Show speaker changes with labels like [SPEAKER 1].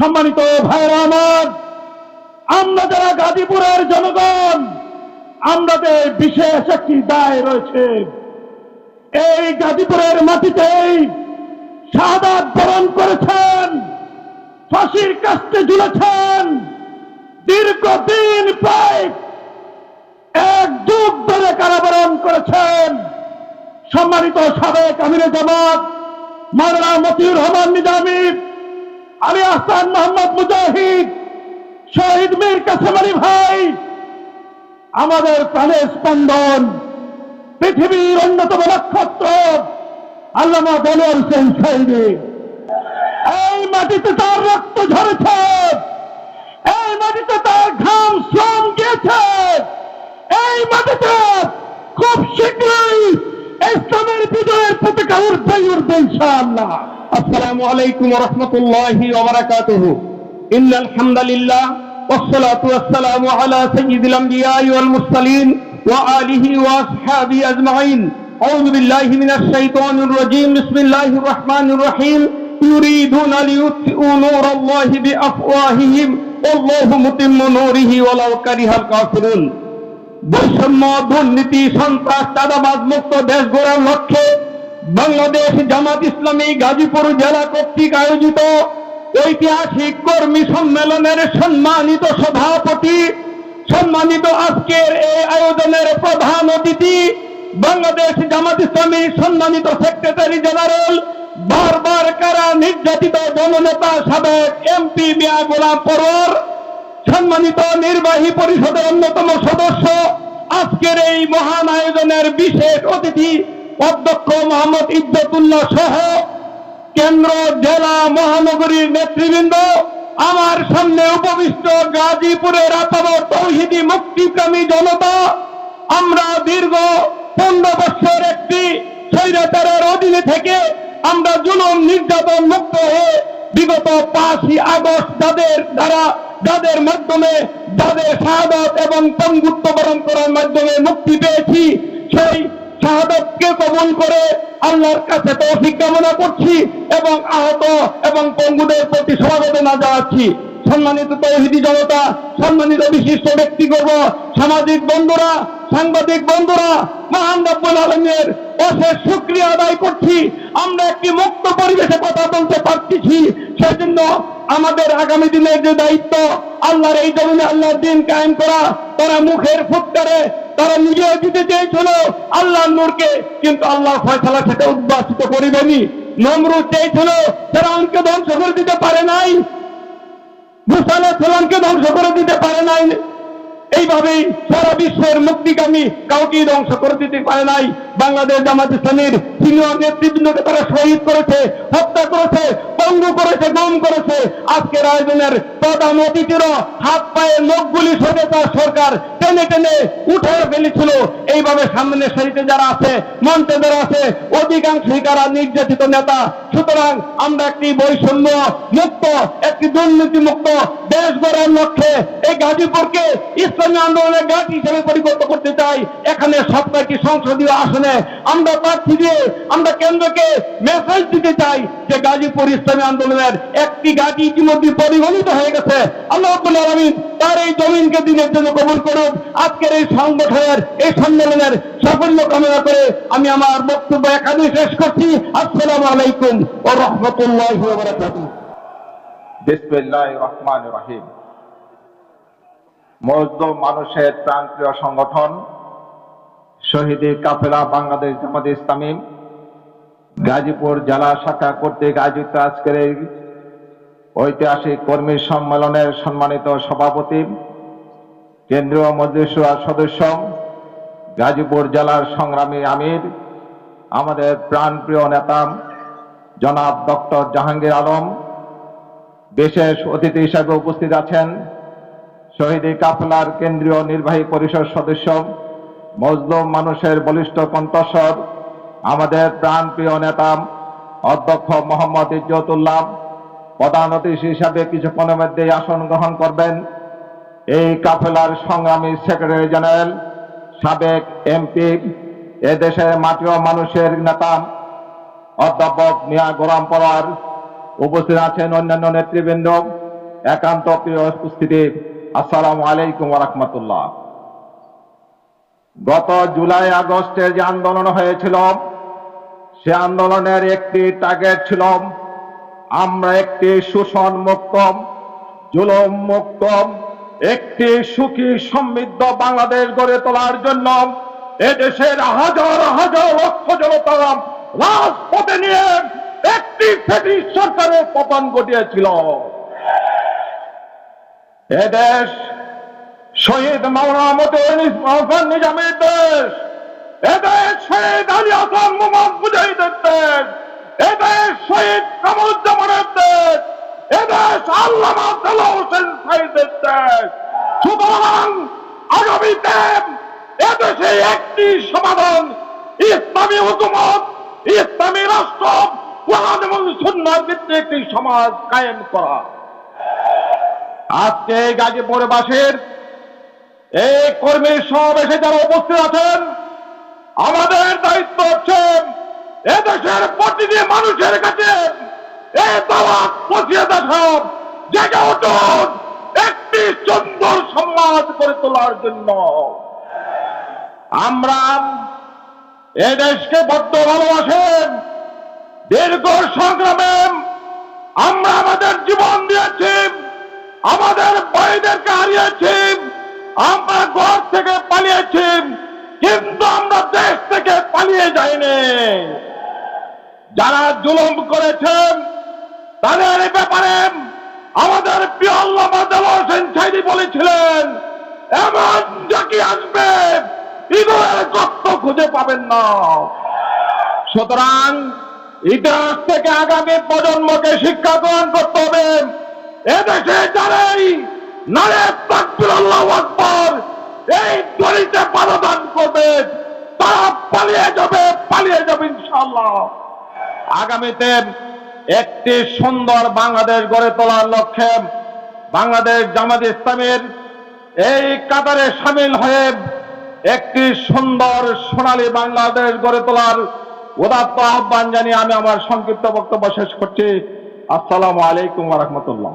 [SPEAKER 1] সম্মানিত ভাইরা আমার, আমরা যারা গাজীপুরের জনগণ আমাদের বিশেষ একটি দায় রয়েছে, এই গাজীপুরের মাটিতেই সাদা বরণ করেছেন, ফাঁসির কাস্তে ঝুলেছেন দীর্ঘদিন প্রায় এক যুগ ধরে কারাবরণ করেছেন। সম্মানিত সাবেক আমিরে জামাত, মাওলানা মতিউর রহমান নিজামী আলী আহসান মোহাম্মদ মুজাহিদ, শহীদ মীর আলী ভাই। আমাদের প্রাণের স্পন্দন, পৃথিবীর অন্যতম নক্ষত্র, আল্লামা দেলোয়ার হোসেন শহীদী এই মাটিতে তার রক্ত ঝরেছে, এই মাটিতে তার ঘাম শ্রম গিয়েছে, এই মাটিতে খুব শীঘ্রই ইসলামের বিজয়ের পতাকা উঠবে উঠবে ইনশাআল্লাহ
[SPEAKER 2] আসসালামু আলাইকুম রহমতুল্লাহি ওবরাকাতুহু ইন্নাল হামদালিল্লাহ والصلاة والسلام على سيد الأنبياء والمرسلين وآله وأصحابه أجمعين أعوذ بالله من الشيطان الرجيم بسم الله الرحمن الرحيم يريدون ليطفئوا نور الله بأفواههم والله متم نوره ولو كره الكافرون বৈষম্য, দুর্নীতি, সন্ত্রাস, চাঁদাবাজ, মুক্ত দেশ গড়ার লক্ষ্যে বাংলাদেশ জামাত ইসলামী গাজীপুর জেলা কর্তৃক আয়োজিত ঐতিহাসিক কর্মী সম্মেলনের সম্মানিত সভাপতি, সম্মানিত আজকের এই আয়োজনের প্রধান অতিথি বাংলাদেশ জামাত ইসলামী সম্মানিত সেক্রেটারি জেনারেল বারবার কারা নির্যাতিত জননেতা সাবেক এমপি মিয়া গোলাম পরোয়ার সম্মানিত নির্বাহী পরিষদের অন্যতম সদস্য। আজকের এই মহান আয়োজনের বিশেষ অতিথি অধ্যক্ষ মোহাম্মদ ইজ্জতুল্লাহ সহ কেন্দ্র, জেলা, মহানগরীর নেতৃবৃন্দ, আমার সামনে উপবিষ্ট গাজীপুরের আপামর তৌহিদি মুক্তিকামী জনতা, আমরা দীর্ঘ পনেরো বছর একটি স্বৈরাচারের অধীনে থেকে আমরা জুলুম, নির্যাতন মুক্ত হয়ে বিগত পাঁচই আগস্ট যাদের দ্বারা যাদের মাধ্যমে, যাদের শাহাদত এবং পঙ্গুত্ব বরণ করার মাধ্যমে মুক্তি পেয়েছি, সেই শাহাদতকে কবুল করে আল্লাহর কাছে তৌফিক কামনা করছি এবং আহত এবং পঙ্গুদের প্রতি সমবেদনা জানাচ্ছি। সম্মানিত তৌহিদি জনতা, সম্মানিত বিশিষ্ট ব্যক্তিগর্ব সামাজিক বন্ধুরা, সাংবাদিক বন্ধুরা, মহান রব্বুল আলমের অশেষ শুক্রিয়া আদায় করছি। আমরা একটি মুক্ত পরিবেশে কথা বলতে পারতেছি, সেজন্য আমাদের আগামী দিনের যে দায়িত্ব, আল্লাহর এই জমিনে আল্লাহর দিন কায়েম করা, তারা মুখের ফুটকারে, তারা নিজেও দিতে চেয়েছিল আল্লাহ নূরকে, কিন্তু আল্লাহ ফয়সালা সেটা উদ্বাসিত করিবেনি। নমরুদ চেয়েছিল, ফেরাউনকে ধ্বংস করে দিতে পারে নাই। ধ্বংস করে দিতে পারে নাই। এইভাবেই সারা বিশ্বের মুক্তিকামী কাউকে ধ্বংস করে দিতে পারে নাই। বাংলাদেশ জামাত ইসলামীর সিনিয়র নেতৃবৃন্দকে তারা শহীদ করেছে, হত্যা করেছে, পঙ্গু করেছে, গম করেছে। আজকের আয়োজনের প্রধান অতিথিরও হাত পায়ে নখগুলি সরে তার সরকার টেনে টেনে উঠে ফেলেছিল। এইভাবে সামনে সারিতে যারা আছে মঞ্চে যারা আছে অধিকাংশই কারা নির্যাতিত নেতা। সুতরাং আমরা একটি বৈষম্য মুক্ত, একটি দুর্নীতি মুক্ত দেশ গাজীপুরকে ইসলামী আন্দোলনের ঘাট হিসেবে পরিবর্তন করতে চাই। এখানে সপ্তাহটি সংসদীয় আসনে আমরা প্রার্থী দিয়ে আমরা কেন্দ্রকে মেসেজ দিতে চাই যে গাজীপুর ইসলামী আন্দোলনের একটি ঘাটি ইতিমধ্যে পরিগণিত হয়ে গেছে। আল্লাহ আলমিন তার এই জমিনকে দিনের জন্য কবুল করুক। আজকের এই সংগঠনের, এই সম্মেলনের সাফল্য কামনা করে আমি আমার বক্তব্য এখানে শেষ করছি। আসসালামু আলাইকুম ও রহমতুল্লাহ
[SPEAKER 3] বিসমিল্লাহ রহমান রহিম। মজদুম মানুষের প্রাণপ্রিয় সংগঠন শহীদের কাফেলা বাংলাদেশ জামাত ইসলামী, গাজীপুর জেলা শাখা কর্তৃক আয়োজিত আজকের এই ঐতিহাসিক কর্মী সম্মেলনের সম্মানিত সভাপতি, কেন্দ্রীয় মজলিসুয়ার সদস্য, গাজীপুর জেলার সংগ্রামী আমির, আমাদের প্রাণপ্রিয় নেতা জনাব ডক্টর জাহাঙ্গীর আলম, বিশেষ অতিথি হিসাবে উপস্থিত আছেন শহীদি কাফলার কেন্দ্রীয় নির্বাহী পরিষদ সদস্য, মজলুম মানুষের বলিষ্ঠ কণ্ঠস্বর, আমাদের প্রাণপ্রিয় নেতা অধ্যক্ষ মোহাম্মদ ইজ্জতুল্লাহ, প্রধান অতিথি হিসাবে কিছুক্ষণের মধ্যে আসন গ্রহণ করবেন। এই কাফেলার সংগ্রামী সেক্রেটারি জেনারেল, সাবেক এমপি এদেশের মাটিও মানুষের নেতা অধ্যাপক মিয়া গোরাম পরার উপস্থিত আছেন অন্যান্য নেতৃবৃন্দ, একান্ত প্রিয় উপস্থিতি। আসসালামু আলাইকুম রহমতুল্লাহ। গত জুলাই, আগস্টে যে আন্দোলন হয়েছিল, সে আন্দোলনের একটি টার্গেট ছিল, আমরা একটি শোষণ মুক্ত, জুলুম মুক্ত, একটি সুখী সমৃদ্ধ বাংলাদেশ গড়ে তোলার জন্য এদেশের হাজার হাজার লক্ষ জনতা রাজপথে নিয়ে একটি সরকারের পতন ঘটিয়েছিল। এদেশ শহীদ মাওলানা মতিউর রহমান নিজামের দেশ। এদেশ শহীদ আলী আসাম মোহাম্মদ মুজাহিদের দেশ। এদেশ শহীদ কামরুজ্জামানের দেশ। এদেশ আল্লামা সালাহ হোসেন সাইদের দেশ। সুতরাং আগামীতে এদেশে একটি সমাধান, ইসলামী হুকুমত, ইসলামী রাষ্ট্র, কোরআন এবং সুন্নার ভিত্তিক একটি সমাজ কায়েম করা। আজকে এই গাজীপুরবাসীর এই কর্মী সমাবেশে যারা উপস্থিত আছেন, আমাদের দায়িত্ব হচ্ছে এদেশের প্রতিটি মানুষের কাছে এই দাওয়াত পৌঁছিয়ে দেখাও জেগে উঠুন, একটি সুন্দর সমাজ করে তোলার জন্য। আমরা এ দেশকে বদ্ধ ভালোবাসেন দীর্ঘ সংগ্রামে আমরা আমাদের জীবন দিয়েছি। আমাদের ভাইদেরকে হারিয়েছি, আমরা ঘর থেকে পালিয়েছি, কিন্তু আমরা দেশ থেকে পালিয়ে যাইনি। যারা জুলুম করেছেন তাদের ব্যাপারে আমাদের হোসেন বলেছিলেন, এমন জাকি আসবে ইগলের গর্ত খুঁজে পাবেন না। সুতরাং ইতিহাস থেকে আগামী প্রজন্মকে শিক্ষা গ্রহণ করতে হবে। এদেশে যারাই নারে তাকবির এই দলিতে পারদান করবে, তারা পালিয়ে যাবে পালিয়ে যাবে ইনশাল্লাহ আগামীতে একটি সুন্দর বাংলাদেশ গড়ে তোলার লক্ষ্যে বাংলাদেশ জামাত ইসলামের এই কাতারে সামিল হয়ে একটি সুন্দর সোনালী বাংলাদেশ গড়ে তোলার উদাত্ত আহ্বান জানিয়ে আমি আমার সংক্ষিপ্ত বক্তব্য শেষ করছি। আসসালামু আলাইকুম রহমতুল্লাহ।